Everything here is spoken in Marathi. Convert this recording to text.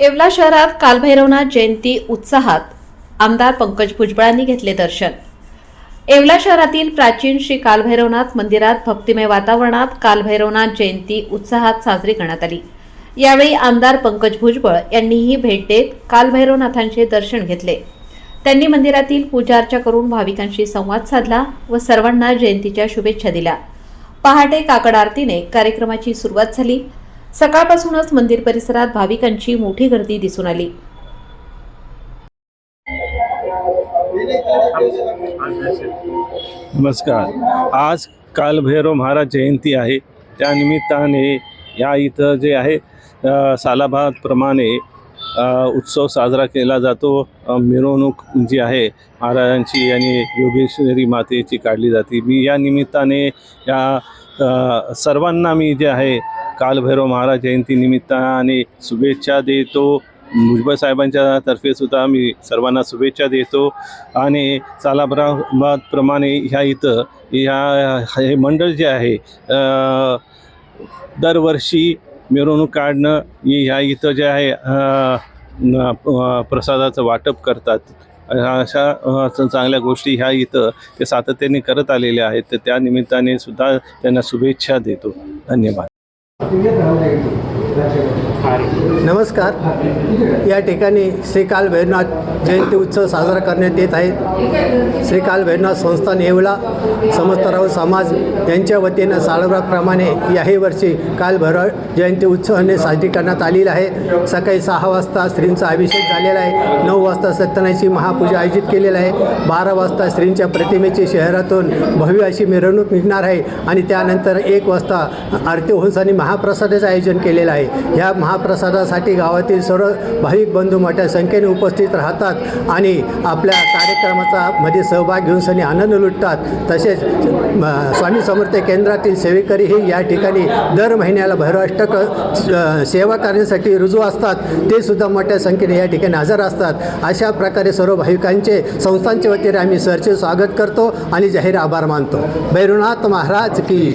येवला शहरात कालभैरवनाथ जयंती उत्साहात आमदार पंकज भुजबळांनी घेतले दर्शन. येवला शहरातील प्राचीन श्री कालभैरवनाथ मंदिरात भक्तिमय वातावरणात कालभैरवनाथ जयंती उत्साहात साजरी करण्यात आली. यावेळी आमदार पंकज भुजबळ यांनीही भेट देत कालभैरवनाथांचे दर्शन घेतले. त्यांनी मंदिरातील पूजा अर्चा करून भाविकांशी संवाद साधला व सर्वांना जयंतीच्या शुभेच्छा दिल्या. पहाटे काकड आरतीने कार्यक्रमाची सुरुवात झाली. सकाळपासूनच मंदिर परिसरात भाविकांची मोठी गर्दी दिसून आली. नमस्कार. आज कालभैरव महाराज जयंती आहे. त्यानिमित्ताने या इथं जे आहे सालाभाप्रमाणे उत्सव साजरा केला जातो. मिरवणूक जी आहे महाराजांची आणि योगेश्वरी मातेची काढली जाते. मी या निमित्ताने या सर्वांना मी जे आहे कालभैरव महाराज जयंती निमित्ताने शुभेच्छा देतो. भुजबळ साहेबांच्या तर्फे सुद्धा मी सर्वांना शुभेच्छा देतो. आणि सालाबादप्रमाणे ह्या इथं ह्या हे मंडळ जे आहे दरवर्षी मिरवणूक काढणं ही ह्या इथं जे आहे प्रसादाचं वाटप करतात. अशा चांगल्या गोष्टी ह्या इथं ते सातत्याने करत आलेल्या आहेत. तर त्या निमित्ताने सुद्धा त्यांना शुभेच्छा देतो. धन्यवाद. नमस्कार. या ठिकाणी श्री काल भैरनाथ जयंती उत्सव साजरा करण्यात येत आहे. श्री काल भैरनाथ संस्थान येवला समस्त राव समाज यांच्या वतीनं सालबागप्रमाणे याही वर्षी काल जयंती उत्सवाने साजरी करण्यात आलेला आहे. सकाळी सहा वाजता श्रींचा अभिषेक झालेला आहे. नऊ वाजता सत्यनारायणची महापूजा आयोजित केलेली आहे. बारा वाजता श्रींच्या प्रतिमेची शहरातून भव्य अशी मिरवणूक निघणार आहे आणि त्यानंतर एक वाजता आरती होऊन आणि महाप्रसादाचं आयोजन केलेलं आहे. या महाप्रसादासाठी गावातील सर्व भाविक बंधू मोठ्या संख्येने उपस्थित राहतात आणि आपल्या कार्यक्रमाचा मध्ये सहभाग घेऊन सनी आनंद लुटतात. तसेच म, स्वामी समर्थ केंद्रातील सेवेकरीही या ठिकाणी दर महिन्याला भैरवाष्टक सेवा करण्यासाठी रुजू असतात. ते सुद्धा मोठ्या संख्येने या ठिकाणी हजर असतात. अशा प्रकारे सर्व भाविकांचे संस्थांच्या वतीने आम्ही सरचे स्वागत करतो आणि जाहीर आभार मानतो. भैरवनाथ महाराज की